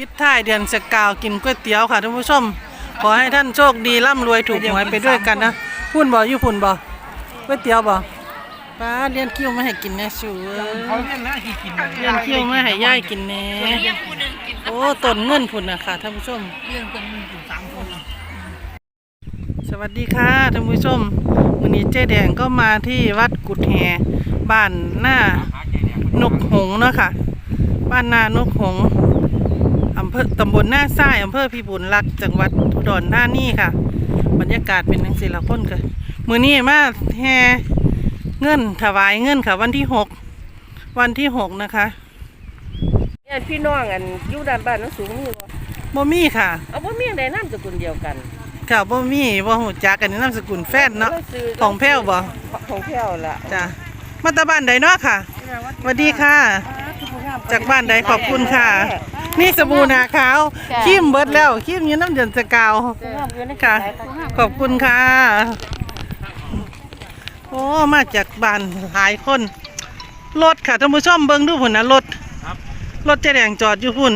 ปิดท้ายเดือนสกาวกินก๋วยเตี๋ยวค่ะท่านผู้ชม ขอให้ท่านโชคดีร่ำรวยถูกหวยไปด้วยกันนะพุ่นบ่อยู่พุ่นบ่ก๋วยเตี๋ยวบ่ป้าเลี้ยนคิ้วมาให้กินแน่ชูเอ้ยเขาเล่นนะที่กินเลี้ยนคิ้วมาให้ย่ายกินแน่โอ้ต้นเงินพุ่นนะค่ะท่านผู้ชมเรื่องคนมีอยู่สามคนนะสวัสดีค่ะท่านผู้ชมวันนี้เจ๊แดงก็มาที่วัดกุดแฮบ้านหน้านกหงส์เนาะค่ะ บ้านนานกหงส์อำเภอตำบลหน้าทรายอำเภอพิบูลรักษ์จังหวัดอุดรธานีค่ะ บรรยากาศเป็นทังสี่ละคนค่ะมือนี้มาแห่เงินถวายเงินค่ะ วันที่หกวันที่หกนะคะญาติพี่น้องอันอยู่ด้านบ้านนั้นสูงมีบ่บ่มีค่ะเอาบ่มีอันใดนามสกุลเดียวกันค่ะบ่มีบ่หูจักกันนามสกุลแฟนเนาะรซื้ของแพ้วบ่ของแพ้วล่ะจ้ะมาตาบ้านใดเนาะค่ะสวัสดีค่ะ จากบ้านใดขอบคุณค่ะ นี่สบู่หนาขาวคิมเบิดแล้วคิมอยืนน้ำเดือนสกาวค่ะ ขอบคุณค่ะ โอ้มาจากบ้านหลายคนรถค่ะท่านผู้ชมเบิ้งดูพุ่นนะรถรถเจ๊แดงจอดอยู่พุ่น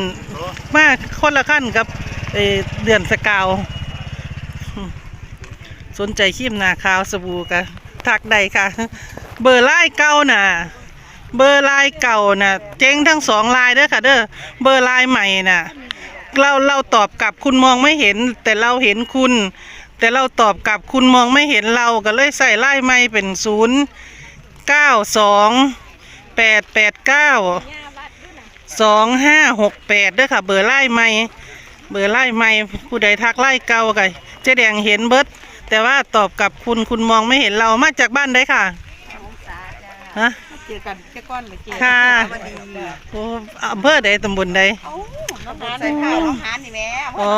มาคนละขั้นกับเอ่อเดือนสกาวอืมสนใจขีมหนาขาวสบู่กะทักใดค่ะ เบอร์ไล่เก่าน่ะ เบอร์ไลน์เก่าน่ะ เจ๊งทั้งสองไลน์เด้อค่ะ เด้อเบอร์ไลน์ใหม่น่ะ เราเราตอบกลับคุณมองไม่เห็น แต่เราเห็นคุณ แต่เราตอบกลับคุณมองไม่เห็นเราก็เลยใส่ไล่ไม่เป็นศูนย์เก้าสองแปดแปดเก้าสองห้าหกแปดเด้อค่ะ เบอร์ไล่ไม่เบอร์ไล่ไม่ผู้ใดทักไล่เก่ากันเจ๊แดงเห็นเบิร์ดแต่ว่าตอบกลับคุณคุณมองไม่เห็นเรามาจากบ้านใดค่ะฮะ อกันแค่ก้อนเมื่อกี้ค่ะโอ้อำเภอใดตำบลใดใส่ผ้าน้องหานนี่แม่อ๋อ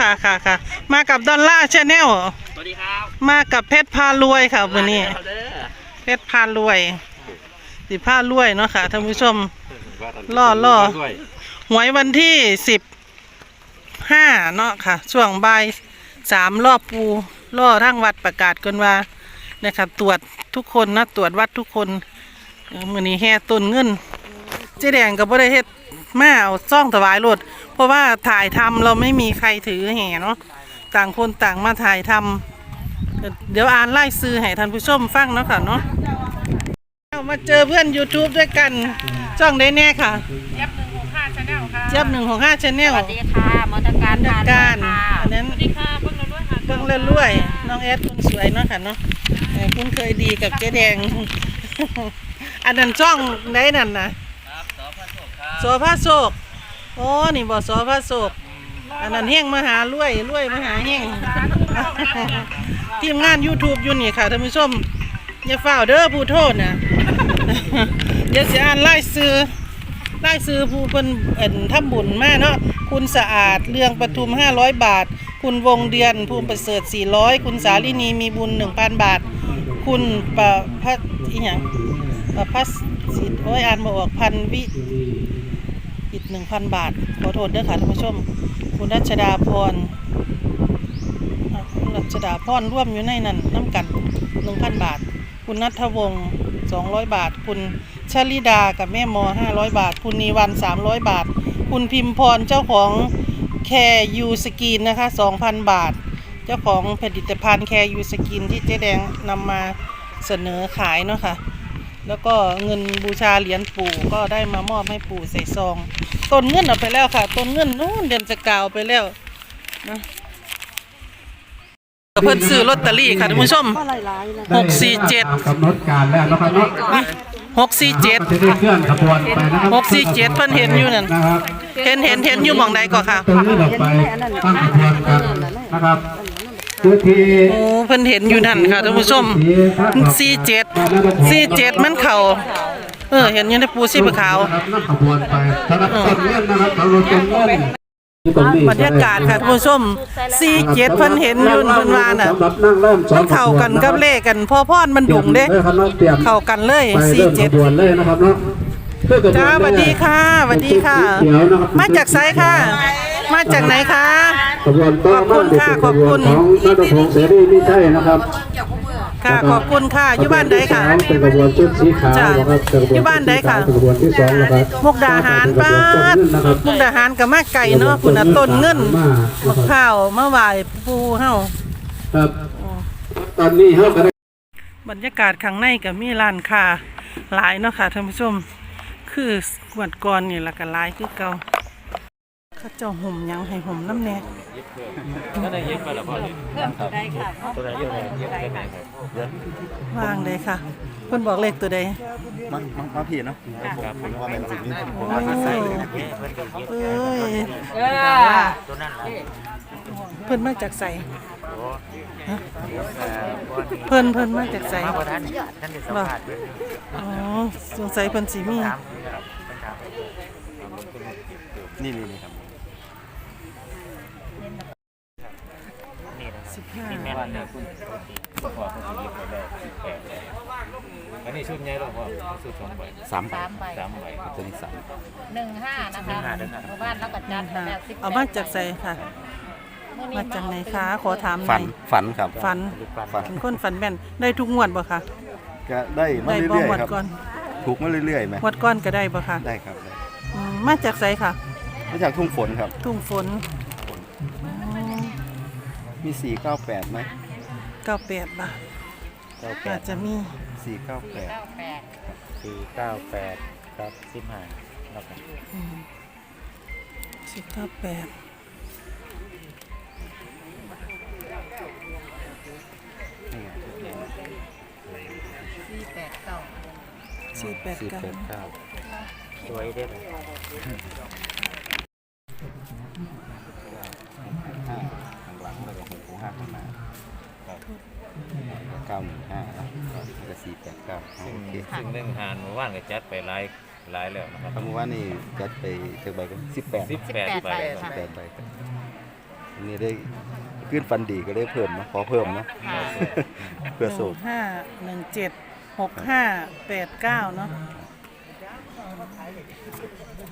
ค่ะค่ะค่ะมากับดอลล่าชาแนลสวัสดีครับมากับเพชรพารวยค่ะวันนี้เอาเด้อเพชรพารวย สิพารวยเนาะค่ะท่านผู้ชม ล่อล่อ หวยวันที่สิบห้าเนาะค่ะ ช่วงบ่ายสามรอบปูล่อทั้งวัดประกาศกันว่านะครับตรวจทุกคนนะตรวจวัดทุกคนเออ มือนี้แห่ต้นเงิน เจ๊แดงกับบ่ได้เฮ็ดมาเอาซ่องถวายรถเพราะว่าถ่ายทำเราไม่มีใครถือแห่เนาะต่างคนต่างมาถ่ายทำเดี๋ยวเดี๋ยวอ่านไล่ซื้อให้ท่านผู้ชมฟังเนาะค่ะเนาะเอามาเจอเพื่อน YouTube ด้วยกันจ้องได้แน่ค่ะยับ165 Channel ค่ะเจี๊ยบหนึ่งของห้าชแนลสวัสดีค่ะมอเตอร์การดักการอันนั้นสวัสดีค่ะเบิ่งแล้วด้วยค่ะเบิ่งเรื่อยๆน้องแอดคุณสวยเนาะค่ะเนาะเออคุณเคยดีกับเจ๊แดง อันนั้นช่องไหนนั่นนะโสภาโศกโอ้นี่บ่โสภาโศกอันนั้นเฮงมหารวยรวยมหาเฮงทีมงาน YouTube อยู่นี่ค่ะท่านผู้ชมอย่าฝ้าวเด้อผู้โทษนะเดี๋ยวจะอ่านไล่ซื้อไล่ซื้อผู้เป็นเอ็นทำบุญแม่เนาะคุณสะอาดเรืองปทุม 500 บาท คุณวงเดือนภูมิประเสริฐ 400 คุณสาลินีมีบุญ 1,000 บาท คุณประพัฒอีหยัง ประพัสสิทธิ์โอ้ยอ่านบ่ออกพันวิอีก1,000บาท ขอโทษเด้อค่ะท่านผู้ชม คุณรัชดาพรคุณรัชดาพรร่วมอยู่ในนั้นน้ำกันหนึ่งพันบาท คุณนัทวงศ์สองร้อยบาท คุณชลิดากับแม่มอห้าร้อยบาท คุณนีวันสามร้อยบาท คุณพิมพรเจ้าของแคร์ยูสกินนะคะสองพันบาท เจ้าของผลิตภัณฑ์แคร์ยูสกินที่เจ๊แดงนำมาเสนอขายเนาะค่ะ แล้วก็เงินบูชาเหรียญปู่ก็ได้มามอบให้ปู่ใส่ซองต้นเงินเอาไปแล้วค่ะต้นเงินนู้นเดือนจะกาวไปแล้วนะเพิ่นซื้อลอตเตอรี่ค่ะท่านผู้ชมหกสี่เจ็ดกำหนดการแล้วนะครับเนาะหกสี่เจ็ดจะได้เคลื่อนขบวนไปนะครับหกสี่เจ็ดเพิ่นเห็นอยู่นั่นนะครับเห็นเห็นเห็นอยู่หมองใดก่อนค่ะตึงเลื่อนออกไปตั้งขบวนกันนะครับคือที่ โอ้เพิ่นเห็นอยู่นั่นค่ะท่านผู้ชมสี่เจ็ดสี่เจ็ดมันเข่าเออเห็นอยู่ในปูซีปขาวนะครับนั่งขบวนไปสำหรับต้นเลื่อนนะครับเราลงต้นเลื่อนที่ตรงนี้บรรยากาศค่ะท่านผู้ชมสี่เจ็ดเพิ่นเห็นอยู่เพิ่นว่าน่ะสำหรับนั่งเริ่มสอมังนเข้ากันกับเลขกันพ่อพรมันดุงเด้เข้ากันเลยไปสี่เริ่มเจ็ดขบวนเลยนะครับเนาะเพื่อกระบวนจ้าสวัสดีค่ะสวัสดีค่ะเขียวนะครับมาจากไซค่ะ มาจากไหนคะขบวนต่อมาขอบคุณค่ะเป็นขบวนขอบคุณของนักพงศ์เสรีไม่ใช่นะครับค่ะขอบคุณค่ะอยู่บ้านใดค่ะเป็นกระบวนชุดสีขาวจ้ะนะครับกระบวนอยู่บ้านใดค่ะเป็นกระบวนที่สองนะครับมุกดาหารป้าดนะครับมุกดาหารกับมาไก่เนาะคุณน่ะต้นเงินมะพร้าวมะไหวายปูเฮาครับตอนนี้เขาก็ได้บรรยากาศข้างในก็มีร้านค้าหลายเนาะค่ะท่านผู้ชม คือหวดก่อนนี่ละก็หลายคือเก่า เขาเจ้าห่มหยังให้ห่มน้ำแน่วางเลยค่ะเพิ่นบอกเลขตัวใดมามามาพี่เนาะครับผมว่าเป็นสิ่งนี้ผมโอ้ว่าใส่เอ้ยเพิ่นมาจากใสฮะเพิ่นเพิ่นมาจากใสบ่อ๋อสงสัยเพิ่นสิมี นี่นี่นี่ครับสิบห้าอันนี้ชุดใหญ่หรอพ่อชุดสองใบสามใบสามใบ สามใบตัวนี้สามหนึ่งห้านะคะหมู่บ้านแล้วก็จัดค่ะแบบสิบเอามาจากใสค่ะมาจากไหนคะ ขอถามหน่ฝัอนย ฝันครับฝันฝันเป็นคนฝันแม่นได้ทุกงวดบ่คะก็ได้มาได้บ่เรื่อยงวดๆครับก่อนถูกมาเรื่อยๆไหมงวดก่อนก็ได้บ่คะได้ครับได้อื มมาจากไสค่ะ มาจากทุ่งฝนครับ ทุ่งฝนมีสี่เก้าแปดไหมเก้าแปดบาทเก้าแปอาดจจะมีสี่เก้าแปดเก้าแปดสี่เก้าแปดครับสิบห้าแล้วกันสิบเก้าแปดนี่ไงสี่แปดเก้าสี่แปดสี่เก้าแปดเก้า สวยเด้อห้าข้างหลังแล้วก็หกห้าข้างหน้าเก้าหนึ่งห้าแล้วก็สี่แปดเก้าซึ่งโอเคซึ่งเรื่องหานเมื่อวานก็จัดไปหลายหลายแล้วนะครับคำว่านี่จัดไปเท่าใบกันสิบแปดสิบแปดใบสิบแปดใบครับอันนี้ได้ขึ้นฟันดีก็ได้เพิ่มนะขอเพิ่มนะเพื่อหสูนึ่บงห้าหนึ่งเจ็ดหกห้าแปดเก้าเนาะ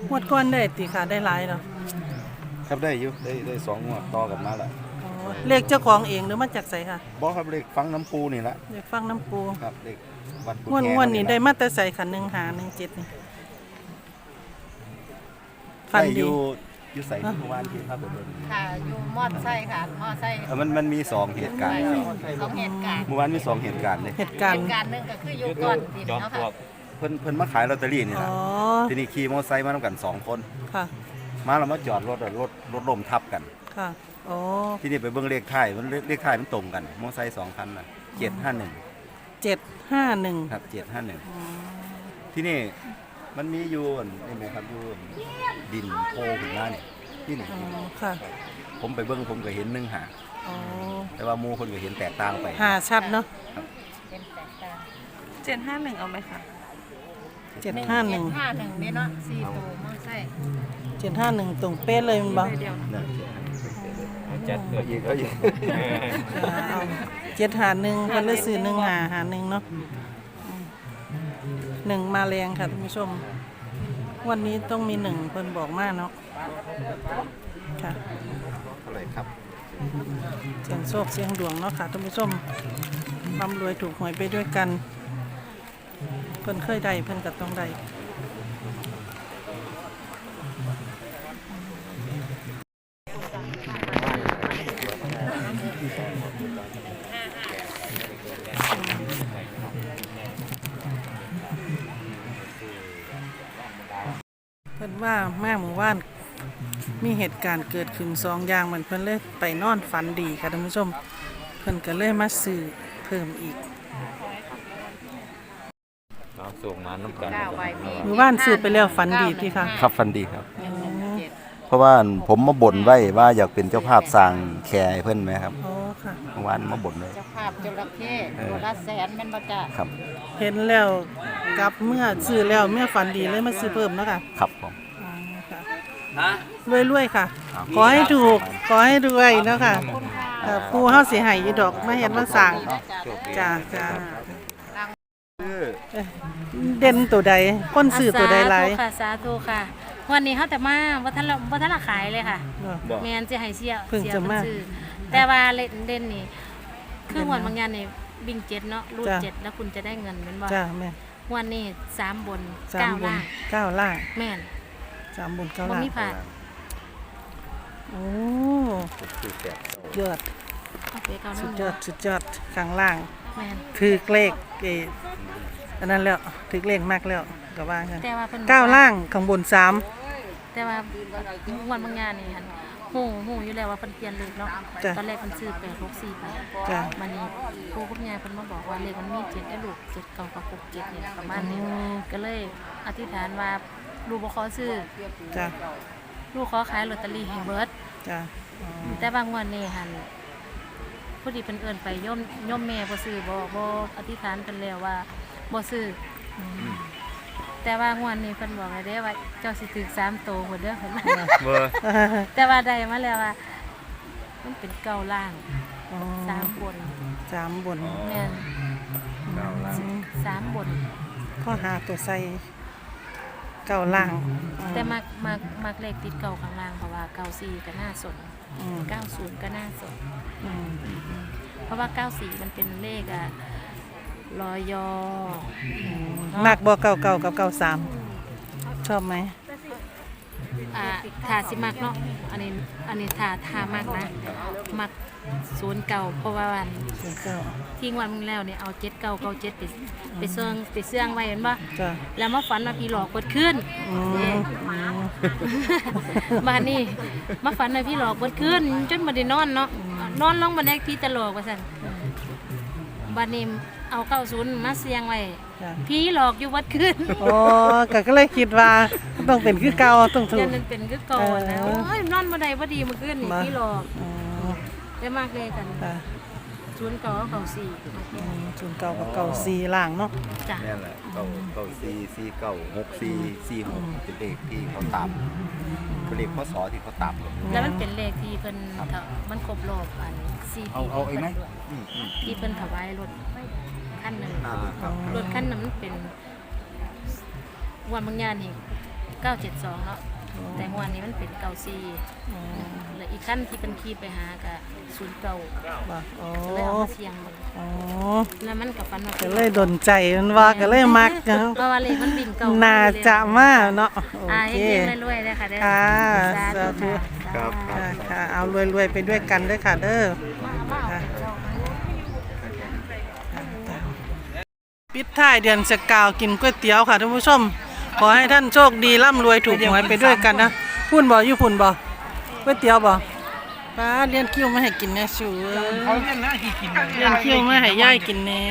งวดก่อนได้ติค่ะได้หลายเนาะครับได้อยู่ได้ได้สองงวดต่อกันมาละอ๋อเลขเจ้าของเองหรือมาจากไสค่ะบอกครับเลขฟังน้ำปูนี่ละเลขฟังน้ำปูครับเลขวัดกุงวดแฮงวดนี้ล่ะได้มาแต่ใส่ขันหนึ่งหาหนึ่งเจ็ดนี่ฟันได้อดียู่อยู่ใส่ที่เมื่อวานที่ภาพเดินค่ะ อยู่มอดไส้ค่ะ มอดไส้เออมันมันมีสองเหตุการณ์สองเหตุการณ์เมื่อวานมีสองเหตุการณ์เลยเหตุการเหณ์ตุการณ์หนึ่งก็คืออยู่ก่อนดินจอมเนาะปลวค่ะก เพิ่นเพิ่นมาขายลอตเตอรี่นี่อ๋ละอทีนี้ขี่มอเตอร์ไซค์มาทำกันสองคน ค่ะ มาแล้วมาจอดรถอะรถรถล้มทับกัน ค่ะอ๋อที่นี่ไปเบิ่งเลขท้ายมันเลขเลขท้ายมันตรงกันมอเตอร์ไซค์สองคันน่ะเจ็ดห้าหนึ่งเจ็ดห้าหนึ่งครับเจ็ดห้าหนึ่งที่นี่มันมีอยู่อันนี่ไหมครับอยู่อันดินโพขึ้นมาเนี่ยที่นี่อ๋อค่ะผมไปเบิ่งผมก็เห็นหนึ่งหาอ๋อแต่ว่าหมูคนก็เห็นแตกต่างไป หาชัดเนาะเป็นแปดการเจ็ดห้าหนึ่งเอาไหมคะ เจ็ดห้าหนึ่งห้าหนึ่งเนี่ยเนาะสี่ตัวมอดไส้เจ็ดห้าหนึ่งตรงเป๊ะเลยมันบอกนั่นจัดเกิดอีกเอาอีกเจ็ดหาหนึ่งเพิ่นเลยซื้อหนึ่งหาหาหนึ่งเนาะอืมหนึ่งมาแรงค่ะท่านผู้ชม วันนี้ต้องมีหนึ่งเพิ่นบอกมาเนาะค่ะเท่าไหร่ครับเสียงโชคเสียงดวงเนาะค่ะท่านผู้ชมร่ำรวยถูกหวยไปด้วยกันเพิ่นเคยได้เพิ่นก็ต้องได้เพิ่นว่าแม่หมู่บ้านมีเหตุการณ์เกิดขึ้นสองอย่างเหมือนเพิ่นเลยไปนอนฝันดีค่ะท่านผู้ชม เพิ่นก็เลยมาซื้อเพิ่มอีก ส่งมาน้ำกันเก้าใบมีหมู่บ้านซื้อไปแล้วฝันดีที่ค่ะ ครับฟันดีครับ หนึ่งหนึ่งเจ็ดเพราะว่าผมมาบ่นไว้ว่าอยากเป็นเจ้าภาพสร้างแคร์ให้เพิ่นไหมครับอ๋อค่ะ เมื่อวานมาบ่นไว้ เจ้าภาพจระเข้ตัวละแสนแม่นบ่จ้ะครับเห็นแล้วกลับเมื่อซื้อแล้วเมื่อฝันดีเลยมาซื้อเพิ่มเนาะค่ะครับผม อ๋อค่ะรวยๆค่ะขอให้ถูก ขอให้รวยเนาะค่ะเอ่อปูเฮาสิให้อยู่ดอกมาเฮ็ดมาสร้างจ้าจ้าคือ เอ้ยเด่นตัวใดคนซื้อตัวใดหลายสาธุค่ะสาธุค่ะ วันนี้เขาแต่มาวัฒนละวัฒนละขายเลยค่ะเนาะแมนจะให้เสียเพิ่งเสียจะมาเพิ่นซื้อแต่ว่าเล่นเด่นนี่คือหวนบางอย่างนี่วิ่งเจ็ดเนาะรูดจ้ะเจ็ดแล้วคุณจะได้เงินแม่นบ่จ้าแม่วันนี้สามบนสามเก้าบนล่างเก้าล่างแม่นสามบนเก้าบ่ล่างมีผ่านโอ้คือแปดสุดยอดเอาไปเก้าหสุนึ่ดงยอดสุดยอดข้างล่าง แม่นถือเลขเอออันนั้นแล้วถือเลขมากแล้วก็ว่ากันแต่ว่าเพิ่นบอกเก้าว่ล่างข้างบนสามแต่ว่าวันบางงานนี่หันหูหูอยู่แล้วว่าเพิ่นเปลี่ยนเลขเนาะจ้ะตอนแรกเพิ่นซื้อ864ไปจ้ะมันนี้ครูกับยายเพิ่นมาบอกว่าเลขมันมี7ได้ลูก7เก้ากับ6 7นี่ประมาณนี้ก็เลยอธิษฐานว่าลูกบ่ขอซื้อจ้ะลูกขอขายลอตเตอรี่ให้เบิด จ้ะ แต่บางวันนี่หัน ผู้ดีเพิ่นเอิ้นไปย่อมย่อมแม่บ่ซื้อบ่บ่อธิษฐานเพิ่นแล้วว่าบ่ซื้ออแต่ว่างวันนี้เพิ่นบอกไว้เด้ว่าเจ้าสิถึก3โตพุ่นเด้อเพิ่นเบอร์แต่ว่าได้มาแล้วว่า มันเป็นเก้าล่างอ๋อสามบนสามบนแม่นเก้าล่างสามบนข้อหาตัวใส่เก้าล่างแต่มักมักมักเลขติดเก่าข้างล่างเพราะว่าเก้าสี่ก็น่าสนอืมเก้าศูนย์ก็น่าสน อืมเพราะว่าเก้าสี่มันเป็นเลขอะรอยอมากบ่เก้าเก้ากับเก้าสามชอบไหมอ่าถาสิมักเนาะอันนี้อันนี้ถาทามากนะ มักศูนย์เก่าเพราะว่าวัน ศูนย์เก้าทิ้งวันมึงแล้วเนี่ยเอาเจ็ดเก่าเก่าเจ็ดไปไปเสื่องไปเสื่องไว้เห็นปะจ้ะแล้วมาฝันว่าพี่หลอกกดขึ้นอืมเอ๊ะมานี่มาฝันว่าพี่หลอกกดขึ้น จนมาได้นอนเนาะ นอนลงบันไดพี่ตลกว่าสั่นบัดนี้เอาเก้าศูนย์มาเสียงไว้จ้ะพี่หลอกอยู่วัดขึ้นอ๋อก็ก็เลยคิดว่าต้องเป็นคือเก่าต้องถูยัก นนั้นเป็นคือก่อนแล้วเออโอ้ยนอนบันไดพอดีเมื่อคืนนี่มา พี่หลอกอ๋อได้มากเลยกันจ้ะ ศูนย์เก่าเก่าสี่อืมศูนย์เก้ากับเก้าสี่ล่างเนาะจ้ะนี่นแหละเก้าเก้าสี่สี่เก้าหกสี่สี่หกเป็นเลขที่เขาตามเป็นเลขพศที่เขาตามกัน แล้วมันเป็นเลขที่เพิ่นเถามันครบรอบอันสี่ปีเอาเอาอีกไหมพิ่นด้วยอืมอืมที่เพิ่นถวายรถคันหนึ่งอ่าครับรถคันนั้นมันเป็นวันบางยานนี่เก้าเจ็ดสองเนาะแต่งวันนี้มันเป็นเก้าสี่แล้ว อีกขั้นที่เป็นขี่ไปหากะศูนย์เก้าบ่อ๋อเลยเอามาเสียงมันอ๋อแล้วมันกับฟันมาก็เลยดนใจมันว่าก็เลยมักเนาะเพราะว่าเลขมันบิ่งเก่าน่าจะมาเนาะโออ่าเค เฮงๆรวยๆเลยค่ะเด้อค่ะสาธุสาธุค่ะค่ะค่ะเอารวยๆไปด้วยกันเด้วยค่ะเด้อค่ะปิดท้ายเดือนสกาวกินก๋วยเตี๋ยวค่ะท่านผู้ชม ขอให้ท่านโชคดีร่ำรวยถูกหวยไปด้วยกันนะพุ่นบ่อยู่พุ่นบ่ ก๋วยเตี๋ยวบ่ป้าเลี้ยนคิ้วมาให้กินแน่ชูเอ้เขายเรียนหน้าที่กินเลี้ยนคิ้วมาให้ย่ายกินแน่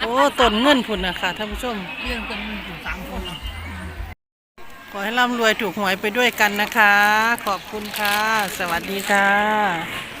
โอ้ต้นเงินพุ่นนะค่ะท่านผู้ชมเรื่องกันอยู่สามคนแล้วขอให้ร่ำรวยถูกหวยไปด้วยกันนะคะ ขอบคุณค่ะ สวัสดีค่ะ